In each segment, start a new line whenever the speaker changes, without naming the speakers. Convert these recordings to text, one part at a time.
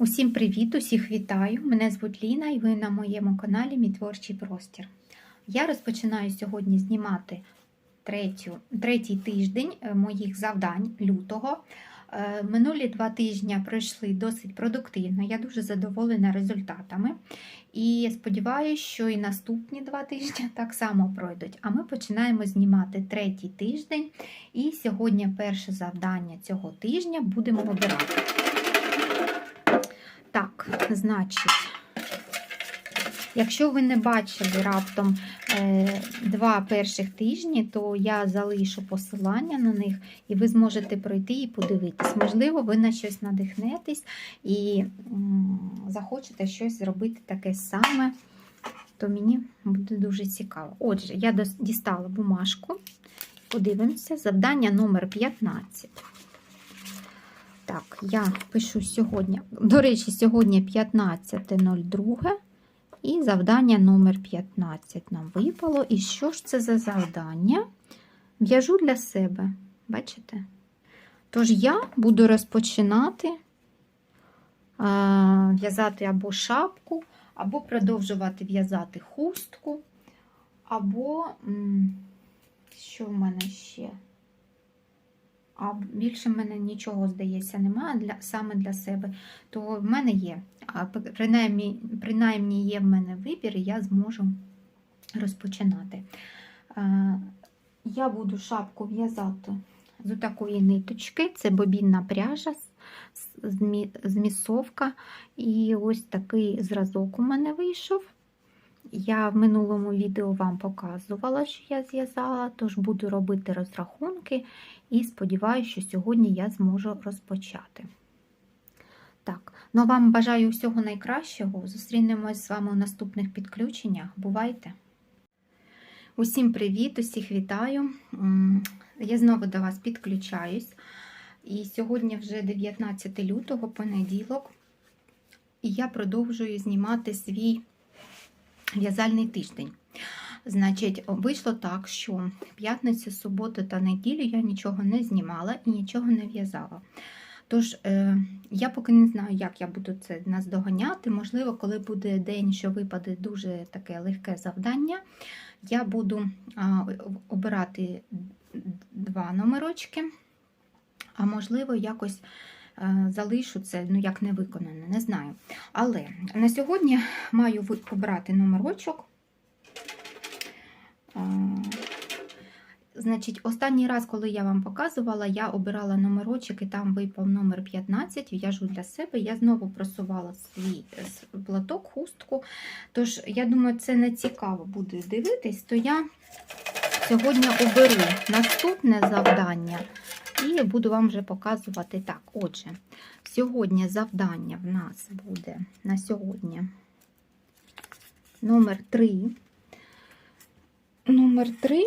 Усім привіт, усіх вітаю! Мене звуть Ліна і ви на моєму каналі Мій творчий простір. Я розпочинаю сьогодні знімати третю, третій тиждень е, моїх завдань лютого. Е, Минулі два тижні пройшли досить продуктивно. Я дуже задоволена результатами. І сподіваюся, що і наступні два тижні так само пройдуть. А ми починаємо знімати третій тиждень. І сьогодні перше завдання цього тижня будемо обирати. Так, значить, якщо ви не бачили раптом е, два перших тижні, то я залишу посилання на них, і ви зможете пройти і подивитись. Можливо, ви на щось надихнетесь і захочете щось зробити таке саме, то мені буде дуже цікаво. Отже, я дістала бумажку. Подивимося, завдання номер 15. Так, я пишу сьогодні. До речі, сьогодні 15.02 і завдання номер 15 нам випало. І що ж це за завдання? В'яжу для себе. Бачите? Тож я буду розпочинати в'язати або шапку, або продовжувати в'язати хустку, або що в мене ще? А більше в мене нічого, здається, немає для, саме для себе, то в мене є. А принаймні, принаймні є в мене вибір, і я зможу розпочинати. Я буду шапку в'язати з такої ниточки, це бобінна пряжа, змісовка. І ось такий зразок у мене вийшов. Я в минулому відео вам показувала, що я зв'язала, тож буду робити розрахунки і сподіваюся, що сьогодні я зможу розпочати. Так, ну вам бажаю всього найкращого. Зустрінемось з вами у наступних підключеннях. Бувайте! Усім привіт, усіх вітаю! Я знову до вас підключаюсь. І сьогодні вже 19 лютого, понеділок, і я продовжую знімати свій в'язальний тиждень. Значить, вийшло так, що п'ятницю, суботу та неділю я нічого не знімала і нічого не в'язала. Тож, е, я поки не знаю, як я буду це наздоганяти. Можливо, коли буде день, що випаде дуже таке легке завдання, я буду обирати два номерочки, а можливо, якось залишу це, ну, як не виконане, не знаю. Але на сьогодні маю ви- обрати номерочок. Значить, останній раз, коли я вам показувала, я обирала номерочок і там випав номер 15, в'яжу для себе. Я знову просувала свій е, платок, хустку. Тож, я думаю, це не цікаво буде дивитись, то я сьогодні оберу наступне завдання і буду вам вже показувати так. Отже, сьогодні завдання в нас буде на сьогодні номер 3. Номер 3.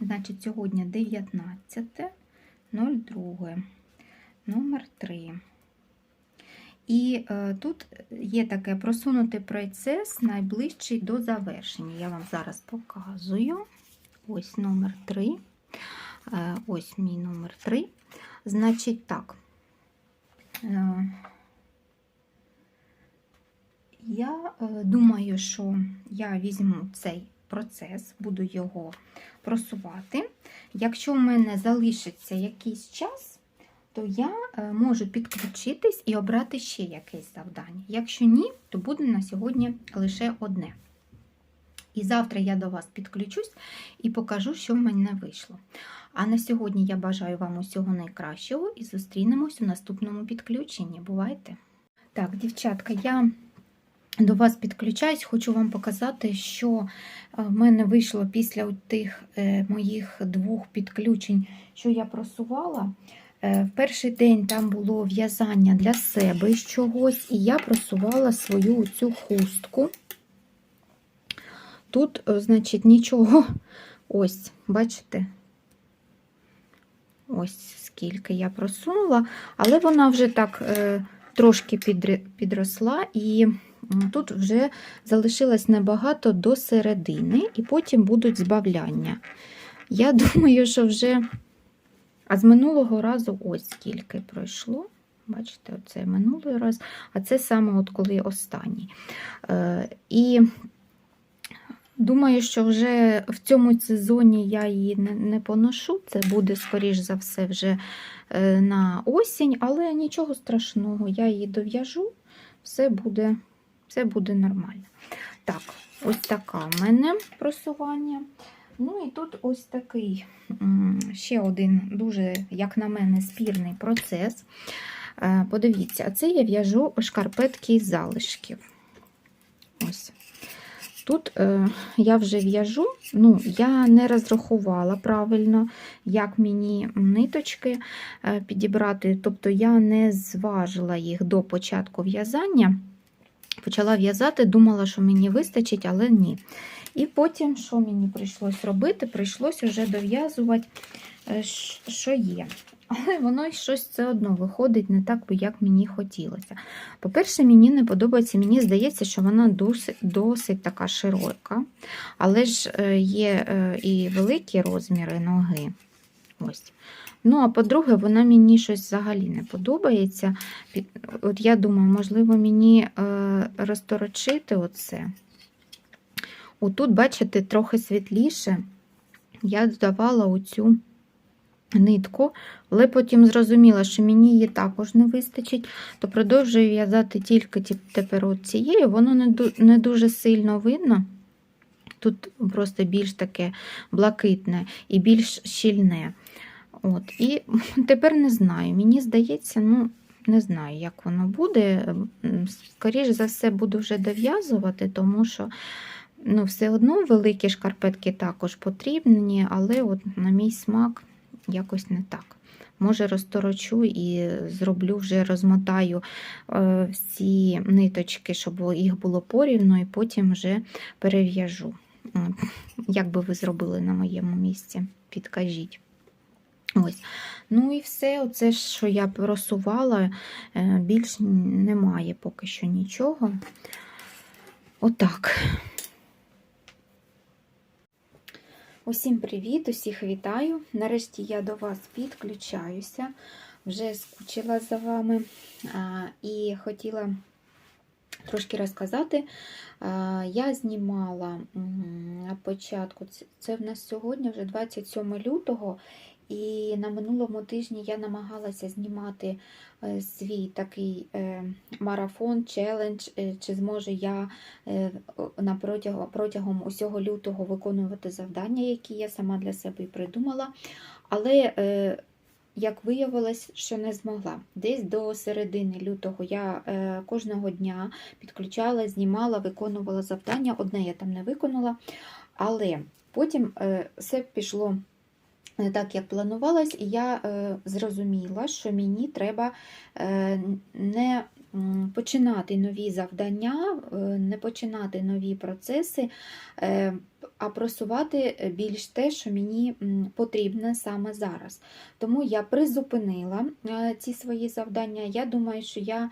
Значить, сьогодні 19.02. Номер 3. І е, тут є таке просунутий процес найближчий до завершення. Я вам зараз показую. Ось номер 3. Е, ось мій номер 3. Значить, так. Е, я е, думаю, що я візьму цей процес, буду його просувати. Якщо в мене залишиться якийсь час, то я можу підключитись і обрати ще якесь завдання. Якщо ні, то буде на сьогодні лише одне. І завтра я до вас підключусь і покажу, що в мене вийшло. А на сьогодні я бажаю вам усього найкращого і зустрінемось у наступному підключенні. Бувайте! Так, дівчатка, я до вас підключаюсь, хочу вам показати, що е, в мене вийшло після тих е, моїх двох підключень, що я просувала. Е, В перший день там було в'язання для себе з чогось, і я просувала свою цю хустку. Тут, е, значить, нічого, ось, бачите, ось скільки я просунула, але вона вже так е, трошки підросла, і тут вже залишилось небагато до середини, і потім будуть збавляння. Я думаю, що вже. А з минулого разу ось скільки пройшло. Бачите, оце минулий раз, а це саме от коли останній. Е, і думаю, що вже в цьому сезоні я її не, поношу. Це буде, скоріш за все, вже е, на осінь, але нічого страшного, я її дов'яжу, все буде, все буде нормально. Так, ось така в мене просування. Ну і тут ось такий ще один дуже, як на мене, спірний процес. Е, Подивіться, а це я в'яжу шкарпетки із залишків. Ось. Тут е, я вже в'яжу, ну, я не розрахувала правильно, як мені ниточки е, підібрати. Тобто я не зважила їх до початку в'язання. Почала в'язати, думала, що мені вистачить, але ні. І потім, що мені прийшлось робити, прийшлось вже дов'язувати, е, що є. Але воно щось все одно виходить не так, як мені хотілося. По-перше, мені не подобається, мені здається, що вона досить, досить така широка, але ж е, є е, і великі розміри ноги. Ось. Ну, а по-друге, вона мені щось взагалі не подобається. От я думаю, можливо, мені е, розторочити оце. Отут, бачите, трохи світліше. Я додавала оцю нитку, але потім зрозуміла, що мені її також не вистачить, то продовжую в'язати тільки тепер цією, воно не, дуже сильно видно. Тут просто більш таке блакитне і більш щільне. От. І тепер не знаю. Мені здається, ну, не знаю, як воно буде. Скоріше за все, буду вже дов'язувати, тому що ну, все одно великі шкарпетки також потрібні, але от на мій смак якось не так. Може, розторочу і зроблю вже розмотаю е, всі ниточки, щоб їх було порівно, і потім вже перев'яжу. Як би ви зробили на моєму місці? Підкажіть. Ось. Ну і все, оце що я просувала, е, більш немає поки що нічого. Отак. Усім привіт, усіх вітаю. Нарешті я до вас підключаюся. Вже скучила за вами і хотіла трошки розказати. Я знімала на початку, це в нас сьогодні вже 27 лютого, і на минулому тижні я намагалася знімати е, свій такий е, марафон, челендж, е, чи зможу я протягом, усього лютого виконувати завдання, які я сама для себе придумала. Але як виявилось, що не змогла. Десь до середини лютого я кожного дня підключала, знімала, виконувала завдання. Одне я там не виконала, але потім все пішло не так, як планувалось, і я е, зрозуміла, що мені треба е, не починати нові завдання, е, не починати нові процеси, а просувати більш те, що мені потрібне саме зараз. Тому я призупинила ці свої завдання. Я думаю, що я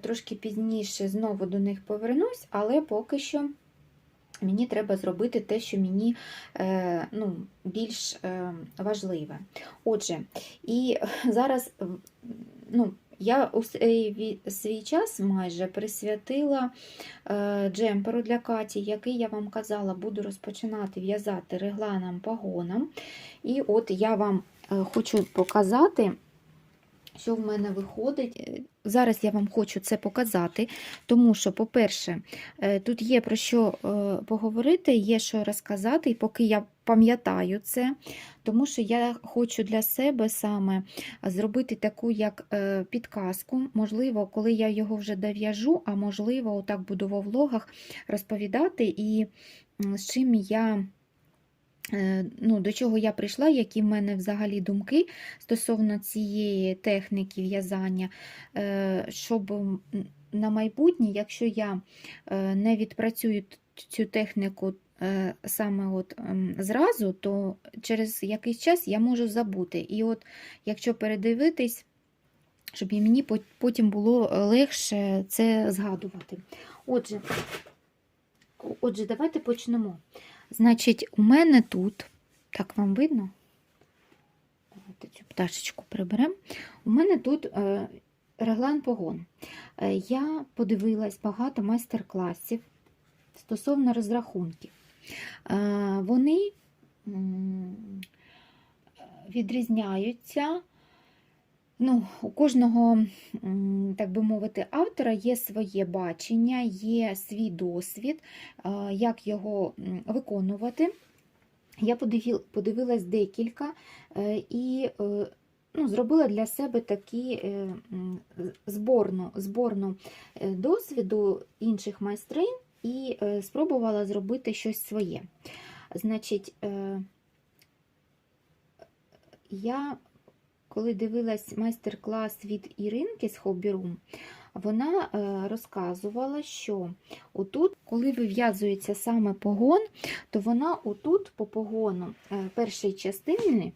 трошки пізніше знову до них повернусь, але поки що. Мені треба зробити те, що мені е, ну, більш е, важливе. Отже, і зараз ну, я у свій час майже присвятила е, джемперу для Каті, який я вам казала, буду розпочинати в'язати регланом пагоном. І от я вам е, хочу показати, що в мене виходить. Е, Зараз я вам хочу це показати, тому що, по-перше, е, тут є про що е, поговорити, є що розказати, і поки я пам'ятаю це, тому що я хочу для себе саме зробити таку як підказку. Можливо, коли я його вже дов'яжу, а можливо, отак буду во влогах розповідати, і з чим я. Е, Ну, до чого я прийшла, які в мене взагалі думки стосовно цієї техніки в'язання, е, щоб на майбутнє, якщо я е, не відпрацюю цю техніку саме от ем, зразу, то через якийсь час я можу забути. І от якщо передивитись, щоб і мені потім було легше це згадувати. Отже, отже, давайте почнемо. Значить, у мене тут, так вам видно? Давайте цю пташечку приберемо. У мене тут е, реглан погон. Е, Я подивилась багато майстер-класів стосовно розрахунків. Е, Вони відрізняються. Ну, у кожного, так би мовити, автора є своє бачення, є свій досвід, е, як його виконувати. Я подивилась декілька е, і е, ну, зробила для себе такі зборну, зборну досвіду інших майстринь і спробувала зробити щось своє. Значить, я коли дивилась майстер-клас від Іринки з Room, вона е, розказувала, що отут, коли вив'язується саме погон, то вона отут по погону е, першої частини,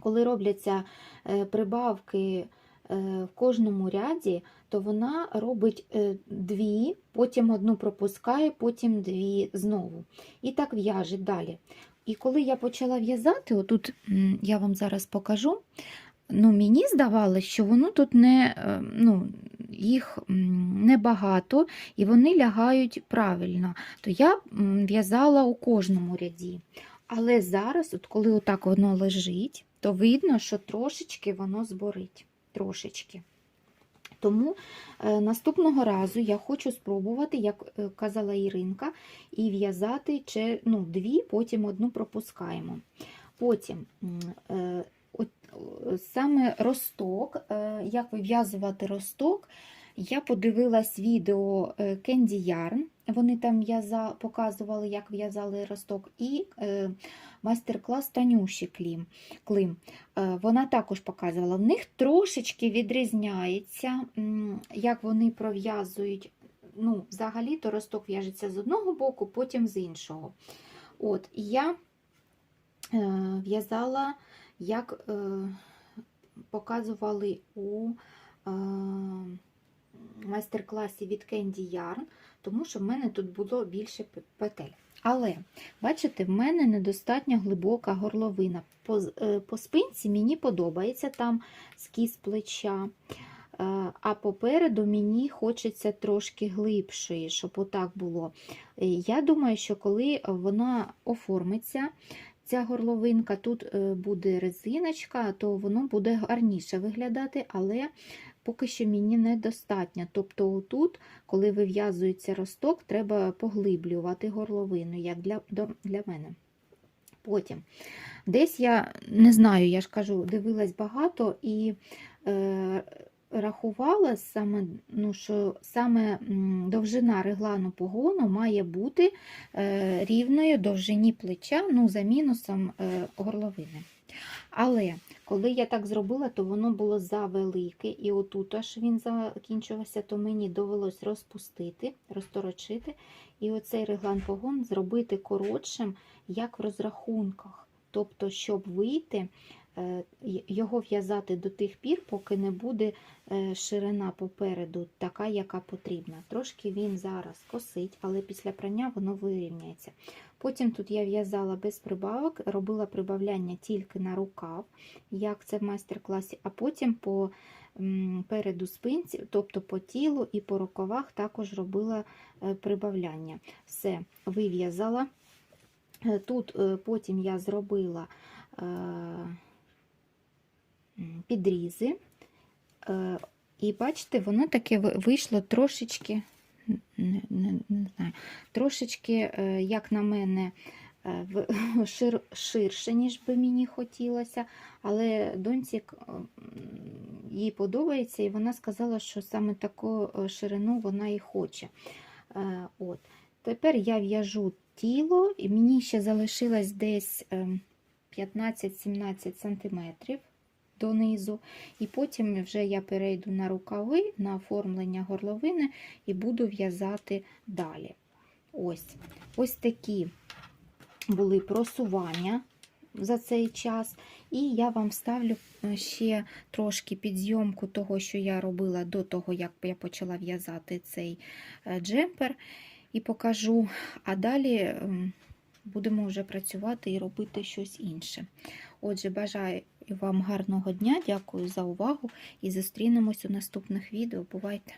коли робляться е, прибавки в кожному ряді, то вона робить дві, потім одну пропускає, потім дві знову. І так в'яже далі. І коли я почала в'язати, отут я вам зараз покажу, ну, мені здавалося, що воно тут не, е, ну, їх небагато і вони лягають правильно. То я в'язала у кожному ряді. Але зараз, от коли отак воно лежить, то видно, що трошечки воно зборить. Трошечки. Тому е, наступного разу я хочу спробувати, як е, казала Іринка, і в'язати ну, дві, потім одну пропускаємо. Потім саме росток, е, як вив'язувати росток, я подивилась відео е, Candy Yarn, вони там в'яза- показували, як в'язали росток, і е, майстер-клас Танюші Клім. Клим. Е, Вона також показувала. В них трошечки відрізняється, як вони пров'язують. Ну, взагалі-то росток в'яжеться з одного боку, потім з іншого. От, і я е, в'язала, як е, показували у е, майстер-класі від Candy Yarn, тому що в мене тут було більше петель. Але, бачите, в мене недостатньо глибока горловина. По, е, по спинці мені подобається там скіз плеча. А попереду мені хочеться трошки глибшої, щоб отак було. Я думаю, що коли вона оформиться, ця горловинка, тут е, буде резиночка, то воно буде гарніше виглядати, але поки що мені недостатньо. Тобто тут, коли вив'язується росток, треба поглиблювати горловину, як для, для мене. Потім, десь я не знаю, я ж кажу, дивилась багато і е, рахувала саме, ну, що саме довжина реглану погону має бути е, рівною довжині плеча, ну, за мінусом е, горловини. Але коли я так зробила, то воно було завелике, і отут аж він закінчувався, то мені довелось розпустити, розторочити, і оцей реглан погон зробити коротшим, як в розрахунках. Тобто, щоб вийти, його в'язати до тих пір, поки не буде е, ширина попереду така, яка потрібна. Трошки він зараз косить, але після прання воно вирівняється. Потім тут я в'язала без прибавок, робила прибавляння тільки на рукав, як це в майстер-класі, а потім по переду спинці, тобто по тілу і по рукавах також робила е, прибавляння. Все, вив'язала. Е, Тут е, потім я зробила е, підрізи. Е, І бачите, воно таке вийшло трошечки, не, не, не знаю, трошечки, е, як на мене, е, шир, ширше, ніж би мені хотілося. Але доньці їй подобається, і вона сказала, що саме таку ширину вона і хоче. От. Тепер я в'яжу тіло, і мені ще залишилось десь ем, 15-17 см донизу. І потім вже я перейду на рукави, на оформлення горловини і буду в'язати далі. Ось, ось такі були просування за цей час. І я вам ставлю е, ще трошки підзйомку того, що я робила до того, як я почала в'язати цей е, джемпер, і покажу. А далі ем, будемо вже працювати і робити щось інше. Отже, бажаю І вам гарного дня, дякую за увагу і зустрінемось у наступних відео. Бувайте!